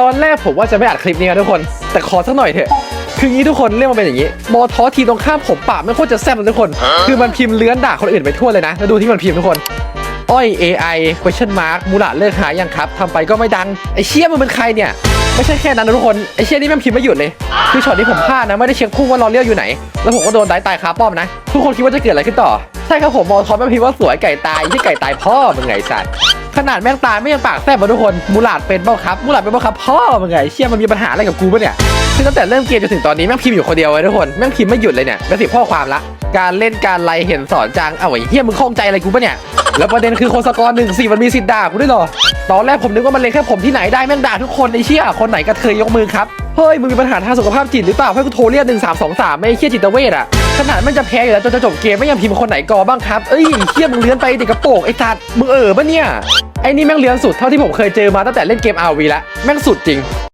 ตอนแรกผมว่าจะไม่อัดคลิปนี้นะทุกคน แต่ขอสักหน่อยเถอะ คืองี้ทุกคนเรื่องมันเป็นอย่างนี้มอทอทีมตรงข้ามผมปากไม่โคตรจะแซ่บเลยทุกคน คือมันพิมพ์เลื้อนด่าคนอื่นไปทั่วเลยนะ แล้วดูที่มันพิมพ์ทุกคน อ้อย AI question mark มูลาเลิกหายังครับทำไปก็ไม่ดัง ไอเชี่ยมึงเป็นใครเนี่ย ไม่ใช่แค่นั้นนะทุกคน ไอเชี่ยนี่แม่งพิมพ์ไม่หยุดเลย คือช็อตนี้ผมพลาดนะ ไม่ได้เช็คคู่ว่ารอเลี้ยวอยู่ไหน แล้วผมก็โดนได้ตายคาป้อมนะ ทุกคนคิดว่าจะเกิดอะไรขึ้นต่อ ใช่ครับผมมอทอแม่งพิมพ์ว่าสวยไก่ตายที่ไก่ตายพ่อมึงไงสัตว์ ขนาดแม่งตายไม่ยังปากแซ่บมาทุกคนมูลาดเป็นเบ้าครับมูลาดเป็นเบ้าครับพ่อมึงไงเชี่ยมันมีปัญหาอะไรกับกูปะเนี่ยคือตั้งแต่เริ่มเกมจนถึงตอนนี้แม่งพิมพ์อยู่คนเดียวเลยทุกคนแม่งพิมพ์ไม่หยุดเลยเนี่ยเป็นสิบข้อความละการเล่นการไลเห็นสอนจังเอาไอ้เฮียมึงข้องใจอะไรกูปะเนี่ยแล้วประเด็นคือคนสกอร์หนึ่งสี่มันมีสิทธิ์ด่ากูด้วยหรอตอนแรกผมนึกว่ามันเล่นแค่ผมที่ไหนได้แม่งด่าทุกคนไอ้เชี่ยคนไหนกระเทยยกมือครับเฮ้ยมึงมีปัญหาทางสุขภาพจิตหรือเปล่าให้กูโทรเรียกหนึ่งสามสองสามไม่เชี่ยจิตเวชอะ ขนาดมันจะแพ้อยู่แล้วจนจะจบเกมไม่ยังพิมพ์คนไหนกอบ้างครับ เอ้ยเชี่ยมึงเลื้อนไปเด็กกระโปงไอ้สัตว์มึงเออปะเนี่ยไอ้นี่แม่งเลื้อนสุดเท่าที่ผมเคยเจอมาตั้งแต่เล่นเกมอาวีละแม่งสุดจริง